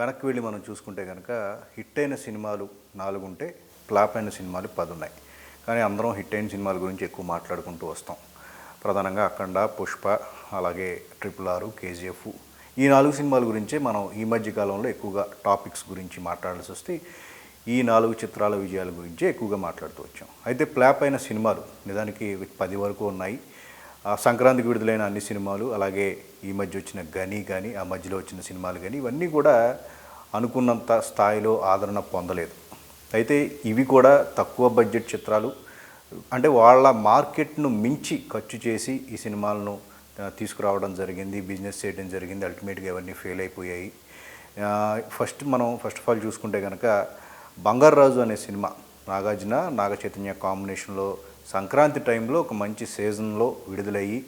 వెనక్కి వెళ్ళి మనం చూసుకుంటే కనుక హిట్ అయిన సినిమాలు నాలుగు ఉంటే ఫ్లాప్ అయిన సినిమాలు పది ఉన్నాయి. కానీ అందరం హిట్ అయిన సినిమాల గురించి ఎక్కువ మాట్లాడుకుంటూ వస్తాం. ప్రధానంగా అఖండ పుష్ప అలాగే ట్రిపుల్ ఆరు కేజీఎఫ్ ఈ నాలుగు సినిమాల గురించే మనం ఈ మధ్య కాలంలో ఎక్కువగా టాపిక్స్ గురించి మాట్లాడాల్సి వస్తే ఈ నాలుగు చిత్రాల విజయాల గురించే ఎక్కువగా మాట్లాడుతూ వచ్చాం. అయితే ఫ్లాప్ అయిన సినిమాలు నిజానికి పది వరకు ఉన్నాయి. సంక్రాంతికి విడుదలైన అన్ని సినిమాలు అలాగే ఈ మధ్య వచ్చిన గని కానీ ఆ మధ్యలో వచ్చిన సినిమాలు కానీ ఇవన్నీ కూడా అనుకున్నంత స్థాయిలో ఆదరణ పొందలేదు. అయితే ఇవి కూడా తక్కువ బడ్జెట్ చిత్రాలు. అంటే వాళ్ళ మార్కెట్ను మించి ఖర్చు చేసి ఈ సినిమాలను తీసుకురావడం జరిగింది బిజినెస్ చేయడం జరిగింది అల్టిమేట్గా ఇవన్నీ ఫెయిల్ అయిపోయాయి. ఫస్ట్ మనం ఫస్ట్ ఆఫ్ ఆల్ చూసుకుంటే కనుక బంగారాజు అనే సినిమా నాగార్జున నాగ చైతన్య కాంబినేషన్లో సంక్రాంతి టైంలో ఒక మంచి సీజన్లో విడుదలయ్యి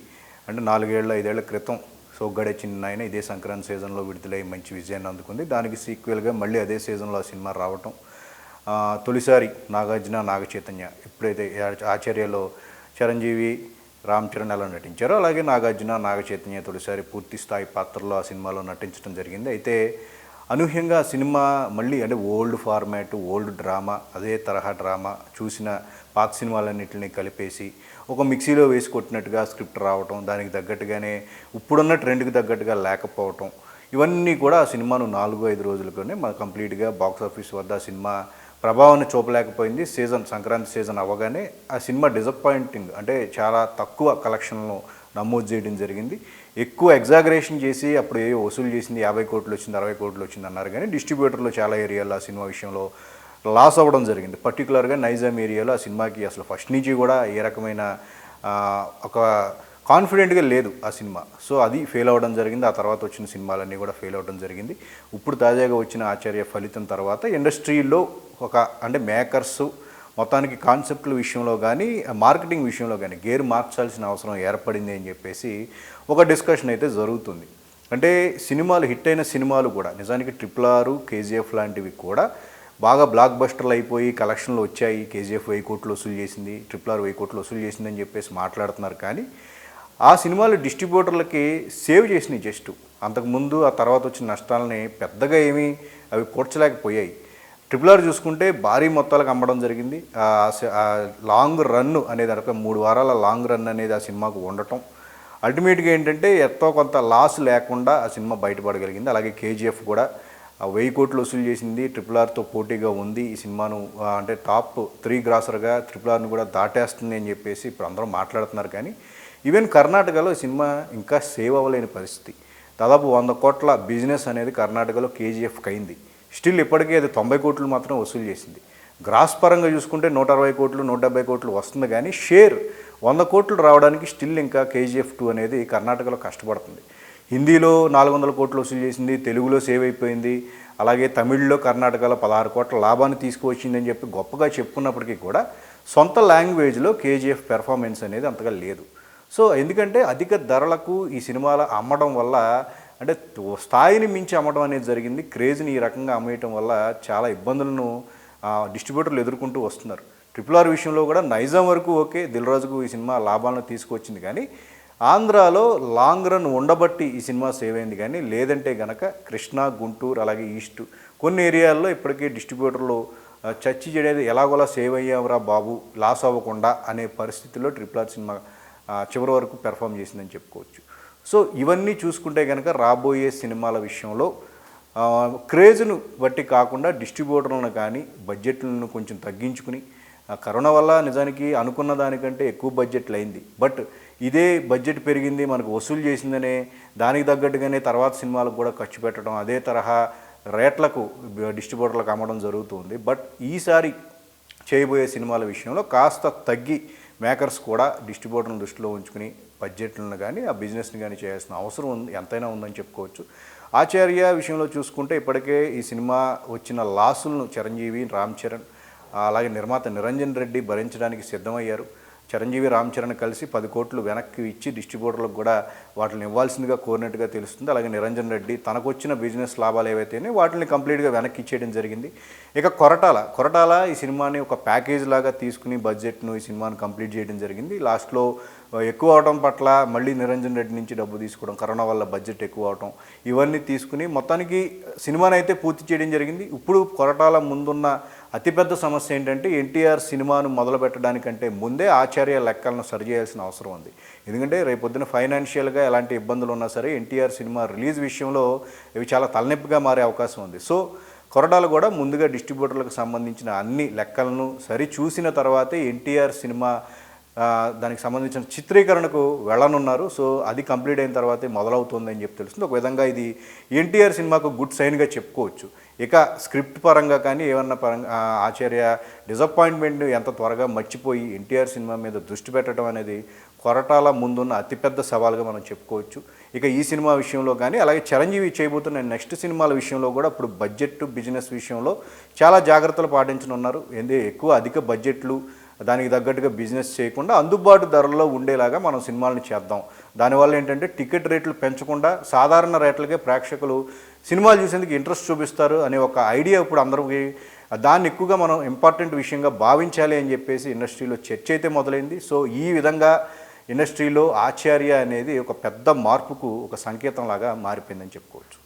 అంటే నాలుగేళ్ళ ఐదేళ్ళ క్రితం సోగ్గాడే చిన్న ఆయన ఇదే సంక్రాంతి సీజన్లో విడుదలయ్యి మంచి విజయాన్ని అందుకుంది. దానికి సీక్వెల్గా మళ్ళీ అదే సీజన్లో ఆ సినిమా రావటం తొలిసారి నాగార్జున నాగచైతన్య ఎప్పుడైతే ఆచార్యలో చిరంజీవి రామ్ చరణ్ ఎలా నటించారో అలాగే నాగార్జున నాగచైతన్య తొలిసారి పూర్తి స్థాయి పాత్రలో ఆ సినిమాలో నటించడం జరిగింది. అయితే అనూహ్యంగా సినిమా మళ్ళీ అంటే ఓల్డ్ ఫార్మాట్ ఓల్డ్ డ్రామా అదే తరహా డ్రామా చూసిన పాత సినిమాలన్నింటినీ కలిపేసి ఒక మిక్సీలో వేసి కొట్టినట్టుగా స్క్రిప్ట్ రావటం దానికి తగ్గట్టుగానే ఇప్పుడున్న ట్రెండ్కి తగ్గట్టుగా లేకపోవటం ఇవన్నీ కూడా ఆ సినిమాను నాలుగు ఐదు రోజులకునే మన కంప్లీట్గా బాక్స్ ఆఫీస్ వద్ద సినిమా ప్రభావాన్ని చూపలేకపోయింది. సీజన్ సంక్రాంతి సీజన్ అవ్వగానే ఆ సినిమా డిసప్పాయింటింగ్ అంటే చాలా తక్కువ కలెక్షన్లు నమోదు చేయడం జరిగింది. ఎక్కువ ఎగ్జాగరేషన్ చేసి అప్పుడు ఏ వసూలు చేసింది యాభై కోట్లు వచ్చింది అరవై కోట్లు వచ్చింది అన్నారు. కానీ డిస్ట్రిబ్యూటర్లు చాలా ఏరియాలో ఆ సినిమా విషయంలో లాస్ అవ్వడం జరిగింది. పర్టికులర్గా నైజాం ఏరియాలో ఆ సినిమాకి అసలు ఫస్ట్ నుంచి కూడా ఏ రకమైన ఒక కాన్ఫిడెంట్గా లేదు ఆ సినిమా. సో అది ఫెయిల్ అవ్వడం జరిగింది. ఆ తర్వాత వచ్చిన సినిమాలన్నీ కూడా ఫెయిల్ అవ్వడం జరిగింది. ఇప్పుడు తాజాగా వచ్చిన ఆచార్య ఫలితం తర్వాత ఇండస్ట్రీలో ఒక అంటే మేకర్స్ మొత్తానికి కాన్సెప్ట్ల విషయంలో కానీ మార్కెటింగ్ విషయంలో కానీ గేర్ మార్చాల్సిన అవసరం ఏర్పడింది అని చెప్పేసి ఒక డిస్కషన్ అయితే జరుగుతుంది. అంటే సినిమాలు హిట్ అయిన సినిమాలు కూడా నిజానికి ట్రిపుల్ ఆరు కేజీఎఫ్ లాంటివి కూడా బాగా బ్లాక్ బస్టర్లు అయిపోయి కలెక్షన్లు వచ్చాయి. కేజీఎఫ్ వెయ్యి కోట్లు వసూలు చేసింది ట్రిపుల్ ఆర్ వెయ్యి కోట్లు వసూలు చేసిందని చెప్పేసి మాట్లాడుతున్నారు కానీ ఆ సినిమాలు డిస్ట్రిబ్యూటర్లకి సేవ్ చేసినాయి జస్ట్. అంతకుముందు ఆ తర్వాత వచ్చిన నష్టాలని పెద్దగా ఏమీ అవి కూర్చలేకపోయాయి. ట్రిపుల్ ఆర్ చూసుకుంటే భారీ మొత్తాలకు అమ్మడం జరిగింది. లాంగ్ రన్ అనేది ఒక మూడు వారాల లాంగ్ రన్ అనేది ఆ సినిమాకు ఉండటం. అల్టిమేట్గా ఏంటంటే ఎంతో కొంత లాస్ లేకుండా ఆ సినిమా బయటపడగలిగింది. అలాగే కేజీఎఫ్ కూడా వెయ్యి కోట్లు వసూలు చేసింది. ట్రిపుల్ ఆర్తో పోటీగా ఉంది. ఈ సినిమాను అంటే టాప్ త్రీ గ్రాసర్గా ట్రిపుల్ ఆర్ని కూడా దాటేస్తుంది అని చెప్పేసి ఇప్పుడు అందరూ మాట్లాడుతున్నారు. కానీ ఈవెన్ కర్ణాటకలో సినిమా ఇంకా సేవ్ అవ్వలేని పరిస్థితి. దాదాపు వంద కోట్ల బిజినెస్ అనేది కర్ణాటకలో కేజీఎఫ్కి అయింది స్టిల్ ఇప్పటికీ అది తొంభై కోట్లు మాత్రం వసూలు చేసింది. గ్రాస్ పరంగా చూసుకుంటే నూట అరవై కోట్లు నూట డెబ్బై కోట్లు వస్తుంది కానీ షేర్ వంద కోట్లు రావడానికి స్టిల్ ఇంకా కేజీఎఫ్ టూ అనేది కర్ణాటకలో కష్టపడుతుంది. హిందీలో నాలుగు వందల కోట్లు వసూలు చేసింది తెలుగులో సేవ్ అయిపోయింది అలాగే తమిళ్ళో కర్ణాటకలో పదహారు కోట్ల లాభాన్ని తీసుకువచ్చిందని చెప్పి గొప్పగా చెప్పుకున్నప్పటికీ కూడా సొంత లాంగ్వేజ్లో కేజీఎఫ్ పెర్ఫార్మెన్స్ అనేది అంతగా లేదు. సో ఎందుకంటే అధిక ధరలకు ఈ సినిమాలు అమ్మడం వల్ల అంటే స్థాయిని మించి అమ్మడం అనేది జరిగింది. క్రేజ్ని ఈ రకంగా అమ్మేయటం వల్ల చాలా ఇబ్బందులను డిస్ట్రిబ్యూటర్లు ఎదుర్కొంటూ వస్తున్నారు. ట్రిపుల్ ఆర్ విషయంలో కూడా నైజాం వరకు ఓకే దిల్ రాజుకు ఈ సినిమా లాభాలను తీసుకొచ్చింది కానీ ఆంధ్రాలో లాంగ్ రన్ ఉండబట్టి ఈ సినిమా సేవ్ అయింది కానీ లేదంటే గనక కృష్ణా గుంటూరు అలాగే ఈస్ట్ కొన్ని ఏరియాల్లో ఇప్పటికీ డిస్ట్రిబ్యూటర్లు చర్చి చేయడేది ఎలాగోలా సేవ్ అయ్యావురా బాబు లాస్ అవ్వకుండా అనే పరిస్థితిలో ట్రిపుల్ ఆర్ సినిమా చివరి వరకు పెర్ఫామ్ చేసిందని చెప్పుకోవచ్చు. సో ఇవన్నీ చూసుకుంటే కనుక రాబోయే సినిమాల విషయంలో క్రేజ్ను బట్టి కాకుండా డిస్ట్రిబ్యూటర్లను కానీ బడ్జెట్లను కొంచెం తగ్గించుకుని ఆ, కరోనా వల్ల నిజానికి అనుకున్న దానికంటే ఎక్కువ బడ్జెట్లు అయింది. బట్ ఇదే బడ్జెట్ పెరిగింది మనకు వసూలు చేసిందనే దానికి తగ్గట్టుగానే తర్వాత సినిమాలకు కూడా ఖర్చు పెట్టడం అదే తరహా రేట్లకు డిస్ట్రిబ్యూటర్లకు అమ్మడం జరుగుతుంది బట్ ఈసారి చేయబోయే సినిమాల విషయంలో కాస్త తగ్గి మేకర్స్ కూడా డిస్ట్రిబ్యూటర్ని దృష్టిలో ఉంచుకుని బడ్జెట్లను కానీ ఆ బిజినెస్ని కానీ చేయాల్సిన అవసరం ఉంది ఎంతైనా ఉందని చెప్పుకోవచ్చు. ఆచార్య విషయంలో చూసుకుంటే ఇప్పటికే ఈ సినిమా వచ్చిన లాసులను చిరంజీవి రామ్ చరణ్ అలాగే నిర్మాత నిరంజన్ రెడ్డి భరించడానికి సిద్ధమయ్యారు. చిరంజీవి రామ్ చరణ్ కలిసి పది కోట్లు వెనక్కి ఇచ్చి డిస్ట్రిబ్యూటర్లకు కూడా వాటిని ఇవ్వాల్సిందిగా కోరినట్టుగా తెలుస్తుంది. అలాగే నిరంజన్ రెడ్డి తనకు వచ్చిన బిజినెస్ లాభాలు ఏవైతేనే వాటిని కంప్లీట్గా వెనక్కి ఇచ్చేయడం జరిగింది. ఇక కొరటాల కొరటాల ఈ సినిమాని ఒక ప్యాకేజ్ లాగా తీసుకుని బడ్జెట్ను ఈ సినిమాను కంప్లీట్ చేయడం జరిగింది. లాస్ట్లో ఎక్కువ అవడం పట్ల మళ్ళీ నిరంజన్ రెడ్డి నుంచి డబ్బు తీసుకోవడం కరోనా వల్ల బడ్జెట్ ఎక్కువ అవడం ఇవన్నీ తీసుకుని మొత్తానికి సినిమాని అయితే పూర్తి చేయడం జరిగింది. ఇప్పుడు కొరటాల ముందున్న అతిపెద్ద సమస్య ఏంటంటే ఎన్టీఆర్ సినిమాను మొదలుపెట్టడానికంటే ముందే ఆచార్య లెక్కలను సరిచేయాల్సిన అవసరం ఉంది. ఎందుకంటే రేపొద్దున ఫైనాన్షియల్గా ఎలాంటి ఇబ్బందులు ఉన్నా సరే ఎన్టీఆర్ సినిమా రిలీజ్ విషయంలో ఇవి చాలా తలనొప్పిగా మారే అవకాశం ఉంది. సో కొరడాలు కూడా ముందుగా డిస్ట్రిబ్యూటర్లకు సంబంధించిన అన్ని లెక్కలను సరి చూసిన తర్వాతే ఎన్టీఆర్ సినిమా దానికి సంబంధించిన చిత్రీకరణకు వెళ్ళనున్నారు. సో అది కంప్లీట్ అయిన తర్వాతే మొదలవుతుందని చెప్పి తెలుస్తుంది. ఒక విధంగా ఇది ఎన్టీఆర్ సినిమాకు గుడ్ సైన్గా చెప్పుకోవచ్చు. ఇక స్క్రిప్ట్ పరంగా కానీ ఏమన్నా పరంగా ఆచార్య డిసప్పాయింట్మెంట్ ఎంత త్వరగా మర్చిపోయి ఎన్టీఆర్ సినిమా మీద దృష్టి పెట్టడం అనేది కొరటాల ముందున్న అతిపెద్ద సవాల్గా మనం చెప్పుకోవచ్చు. ఇక ఈ సినిమా విషయంలో కానీ అలాగే చిరంజీవి చేయబోతున్న నెక్స్ట్ సినిమాల విషయంలో కూడా ఇప్పుడు బడ్జెట్ బిజినెస్ విషయంలో చాలా జాగ్రత్తలు పాటించనున్నారు. ఏంది ఎక్కువ అధిక బడ్జెట్లు దానికి తగ్గట్టుగా బిజినెస్ చేయకుండా అందుబాటు ధరల్లో ఉండేలాగా మనం సినిమాలను చేద్దాం. దానివల్ల ఏంటంటే టికెట్ రేట్లు పెంచకుండా సాధారణ రేట్లకే ప్రేక్షకులు సినిమాలు చూసేందుకు ఇంట్రెస్ట్ చూపిస్తారు అనే ఒక ఐడియా ఇప్పుడు అందరికీ దాన్ని ఎక్కువగా మనం ఇంపార్టెంట్ విషయంగా భావించాలి అని చెప్పేసి ఇండస్ట్రీలో చర్చ అయితే మొదలైంది. సో ఈ విధంగా ఇండస్ట్రీలో ఆచార్య అనేది ఒక పెద్ద మార్పుకు ఒక సంకేతంలాగా మారిపోయిందని చెప్పుకోవచ్చు.